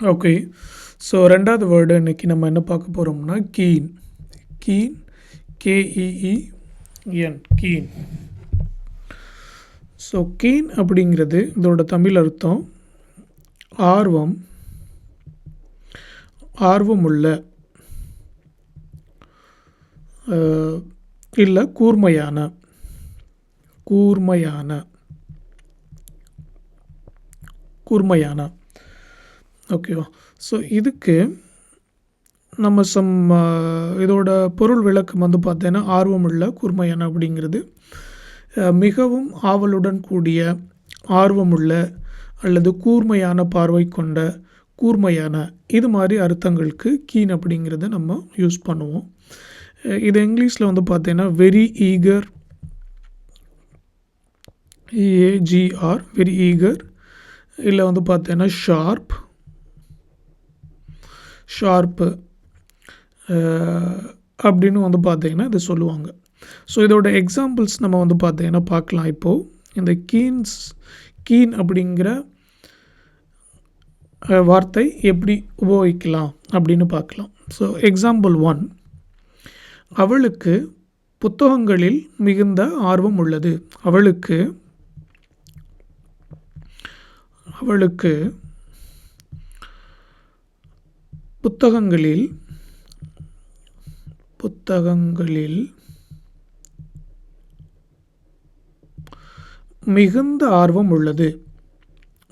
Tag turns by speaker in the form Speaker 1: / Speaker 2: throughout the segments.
Speaker 1: Okay so ரெண்டாவது word இன்றைக்கி நம்ம என்ன பார்க்க போகிறோம்னா keen. Keen K E E N keen. So keen அப்படிங்கிறது இதோட தமிழ் அர்த்தம் ஆர்வம் ஆர்வமுள்ள இல்லை கூர்மையான கூர்மையான கூர்மையான. ஓகேவா ஸோ இதுக்கு நம்ம சம் இதோட பொருள் விளக்கம் வந்து பார்த்தீங்கன்னா ஆர்வமுள்ள கூர்மையான அப்படிங்கிறது மிகவும் ஆவலுடன் கூடிய ஆர்வமுள்ள அல்லது கூர்மையான பார்வை கொண்ட கூர்மையான இது மாதிரி அர்த்தங்களுக்கு கீன் அப்படிங்கிறத நம்ம யூஸ் பண்ணுவோம். இது இங்கிலீஷில் வந்து பார்த்தீங்கன்னா very eager A G R very eager இல்லை வந்து பார்த்தீங்கன்னா ஷார்ப் ஷார்ப்பு அப்படின்னு வந்து பார்த்திங்கன்னா இதை சொல்லுவாங்க. ஸோ இதோட எக்ஸாம்பிள்ஸ் நம்ம வந்து பார்த்தீங்கன்னா பார்க்கலாம் இப்போது இந்த கீன்ஸ் கீன் அப்படிங்கிற வார்த்தை எப்படி உபயோகிக்கலாம் அப்படின்னு பார்க்கலாம். ஸோ எக்ஸாம்பிள் ஒன் அவளுக்கு புத்தகங்களில் மிகுந்த ஆர்வம் உள்ளது. அவளுக்கு அவளுக்கு புத்தகங்களில் புத்தகங்களில் மிகுந்த ஆர்வம் உள்ளது.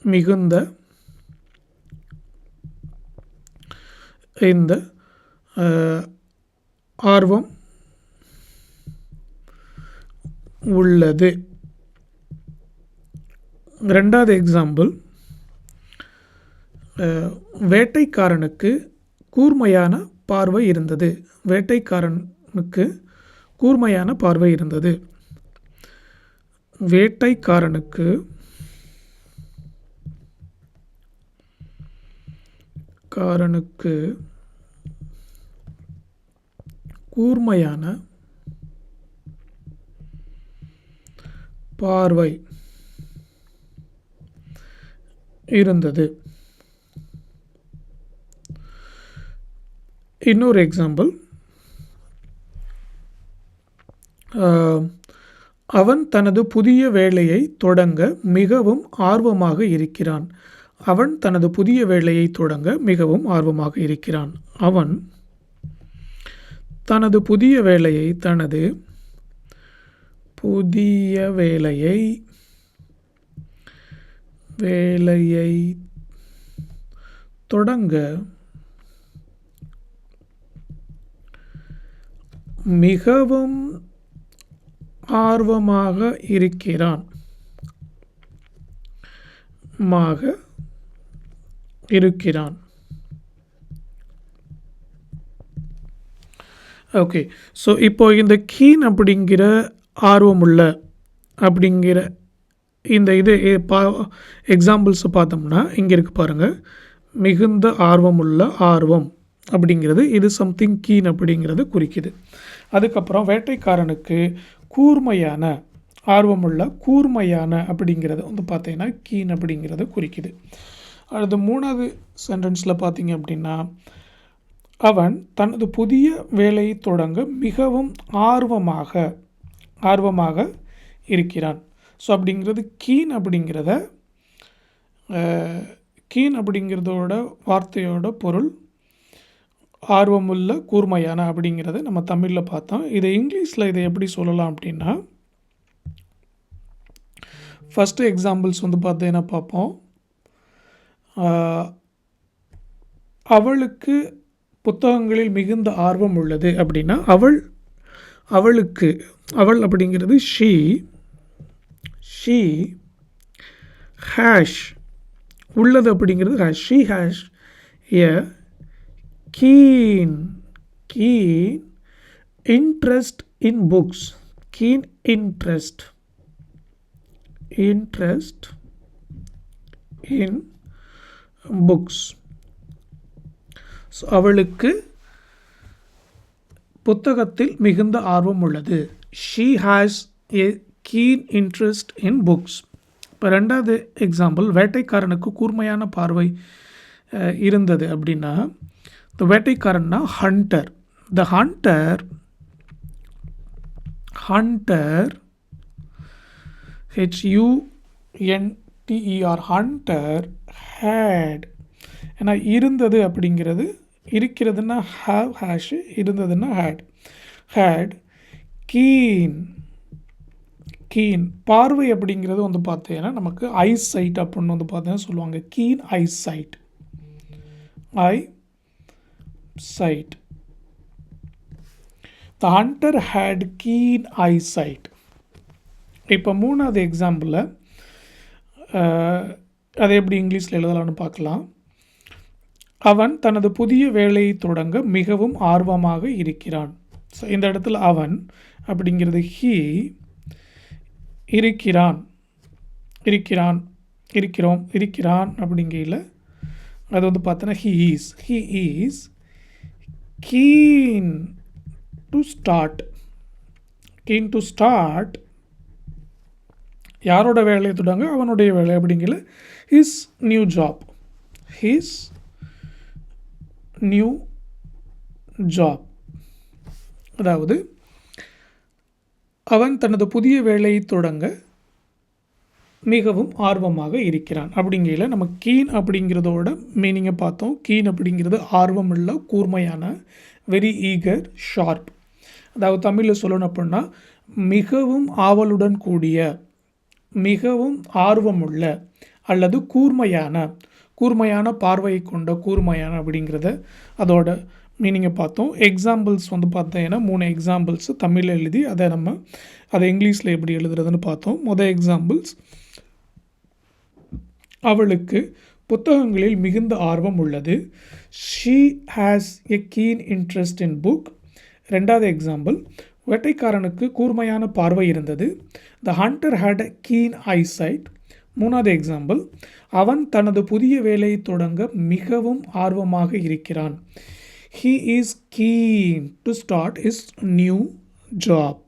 Speaker 1: மிகுந்த இந்த ஆர்வம் உள்ளது. ரெண்டாவது எக்ஸாம்பிள் வேட்டைக்காரனுக்கு கூர்மையான பார்வை இருந்தது. வேட்டைக்காரனுக்கு கூர்மையான பார்வை இருந்தது. வேட்டைக்காரனுக்கு காரனுக்கு கூர்மையான பார்வை இருந்தது. இன்னொரு எக்ஸாம்பிள் அவன் தனது புதிய வேலையை தொடங்க மிகவும் ஆர்வமாக இருக்கிறான். அவன் தனது புதிய வேலையை தொடங்க மிகவும் ஆர்வமாக இருக்கிறான். அவன் தனது புதிய வேலையை தனது புதிய வேலையை வேலையை தொடங்க மிகவும் ஆர்வமாக இருக்கிறான். மாக இருக்கிறான். ஓகே ஸோ இப்போ இந்த கீன் அப்படிங்கிற ஆர்வமுள்ள அப்படிங்கிற இந்த இது பா எக்ஸாம்பிள்ஸை பார்த்தோம்னா இங்கே இருக்கு பாருங்கள் மிகுந்த ஆர்வமுள்ள ஆர்வம் அப்படிங்கிறது இது சம்திங் கீன் அப்படிங்கிறது குறிக்குது. அதுக்கப்புறம் வேட்டைக்காரனுக்கு கூர்மையான ஆர்வமுள்ள கூர்மையான அப்படிங்கிறது வந்து பார்த்தீங்கன்னா கீன் அப்படிங்கிறத குறிக்குது. அடுத்து மூணாவது சென்டென்ஸில் பார்த்தீங்க அப்படின்னா அவன் தனது புதிய வேலையை தொடங்க மிகவும் ஆர்வமாக ஆர்வமாக இருக்கிறான். ஸோ அப்படிங்கிறது கீன் அப்படிங்கிறத கீன் அப்படிங்கிறதோட வார்த்தையோட பொருள் ஆர்வமுள்ள கூர்மையான அப்படிங்கிறத நம்ம தமிழில் பார்த்தோம். இதை இங்கிலீஷில் இதை எப்படி சொல்லலாம் அப்படின்னா ஃபஸ்ட்டு எக்ஸாம்பிள்ஸ் வந்து பார்த்தீங்கன்னா பார்ப்போம்? அவளுக்கு புத்தகங்களில் மிகுந்த ஆர்வம் உள்ளது அப்படின்னா அவள் அவளுக்கு அவள் அப்படிங்கிறது ஷீ ஷீ ஹேஷ் உள்ளது அப்படிங்கிறது has she has a keen keen interest in books keen interest interest in books so அவளுக்கு புத்தகத்தில் மிகுந்த ஆர்வம் உள்ளது. She has a keen interest in books இப்போ ரெண்டாவது எக்ஸாம்பிள் வேட்டைக்காரனுக்கு கூர்மையான பார்வை இருந்தது அப்படின்னா இந்த வேட்டைக்காரன்னா hunter the hunter hunter H U N T E R hunter had ஏன்னா இருந்தது அப்படிங்கிறது இருக்கிறதுன்னா ஹாவ் ஹேஷ் இருந்ததுன்னா ஹேட் ஹேட் கீன் கீன் பார்வை அப்படிங்கிறது வந்து பார்த்தீங்கன்னா நமக்கு ஐ சைட் அப்படின்னு வந்து பார்த்தீங்கன்னா சொல்லுவாங்க. Keen eyesight eyesight the hunter had keen eyesight இப்போ மூணாவது எக்ஸாம்பிளில் அதை எப்படி இங்கிலீஷில் எழுதலாம்னு பார்க்கலாம். அவன் தனது புதிய வேலையை தொடங்க மிகவும் ஆர்வமாக இருக்கிறான். ஸோ இந்த இடத்துல அவன் அப்படிங்கிறது ஹீ இருக்கிறான். இருக்கிறான் இருக்கிறோம் இருக்கிறான் அப்படிங்கையில் அது வந்து பார்த்தோன்னா he is he is keen to start keen to start யாரோட வேலையை தொடங்க அவனுடைய வேலை அப்படிங்கிற his new job his new job அதாவது அவன் தனது புதிய வேலையை தொடங்க மிகவும் ஆர்வமாக இருக்கிறான். அப்படிங்கையில் நம்ம கீன் அப்படிங்கிறதோட மீனிங்கை பார்த்தோம். கீன் அப்படிங்கிறது ஆர்வம் இல்லை கூர்மையான வெரி ஈகர் ஷார்ப் அதாவது தமிழில் சொல்லணும் அப்படின்னா மிகவும் ஆவலுடன் கூடிய மிகவும் ஆர்வமுள்ள அல்லது கூர்மையான கூர்மையான பார்வையை கொண்ட கூர்மையான அப்படிங்கிறத அதோட மீனிங்கை பார்த்தோம். எக்ஸாம்பிள்ஸ் வந்து பார்த்தீங்கன்னா மூணு எக்ஸாம்பிள்ஸ் தமிழில் எழுதி அதை நம்ம அதை இங்கிலீஷில் எப்படி எழுதுறதுன்னு பார்த்தோம். மொதல் எக்ஸாம்பிள்ஸ் அவளுக்கு புத்தகங்களில் மிகுந்த ஆர்வம் உள்ளது. She has a keen interest in book ரெண்டாவது எக்ஸாம்பிள் வேட்டைக்காரனுக்கு கூர்மையான பார்வை இருந்தது. The hunter had a keen eyesight மூணாவது எக்ஸாம்பிள் அவன் தனது புதிய வேலையை தொடங்க மிகவும் ஆர்வமாக இருக்கிறான். He is keen to start is new job